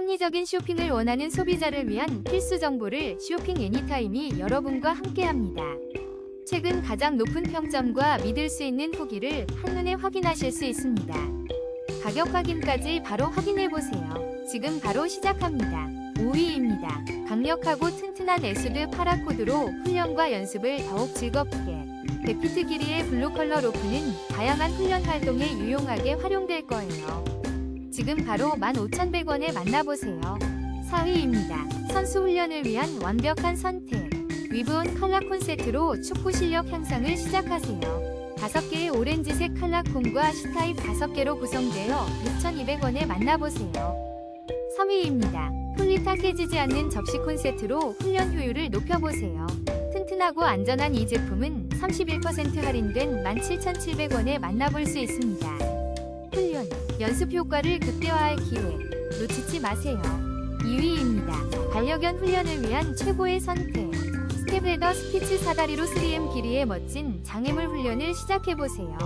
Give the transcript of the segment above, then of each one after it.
합리적인 쇼핑을 원하는 소비자를 위한 필수 정보를 쇼핑 애니타임이 여러분과 함께합니다. 최근 가장 높은 평점과 믿을 수 있는 후기를 한눈에 확인하실 수 있습니다. 가격 확인까지 바로 확인해 보세요. 지금 바로 시작합니다. 5위입니다. 강력하고 튼튼한 에스드 파라코드로 훈련과 연습을 더욱 즐겁게. 데피트 길이의 블루 컬러 로프는 다양한 훈련 활동에 유용하게 활용될 거예요. 지금 바로 15,100원에 만나보세요. 4위입니다. 선수 훈련을 위한 완벽한 선택. 위브온 컬러 콘세트로 축구 실력 향상을 시작하세요. 5개의 오렌지색 컬러콘과 C타입 5개로 구성되어 6,200원에 만나보세요. 3위입니다. 풀리 탁해지지 않는 접시 콘 세트로 훈련 효율을 높여보세요. 튼튼하고 안전한 이 제품은 31% 할인된 17,700원에 만나볼 수 있습니다. 연습 효과를 극대화할 기회, 놓치지 마세요. 2위입니다. 반려견 훈련을 위한 최고의 선택. 스텝레더 스피츠 사다리로 3M 길이의 멋진 장애물 훈련을 시작해보세요.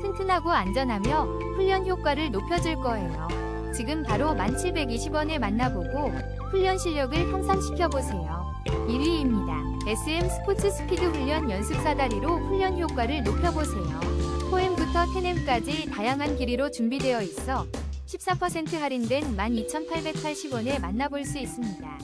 튼튼하고 안전하며 훈련 효과를 높여줄 거예요. 지금 바로 1720원에 만나보고 훈련 실력을 향상시켜보세요. 1위입니다. SM 스포츠 스피드 훈련 연습 사다리로 훈련 효과를 높여보세요. 포엠부터 테넴까지 다양한 길이로 준비되어 있어 14% 할인된 12,880원에 만나볼 수 있습니다.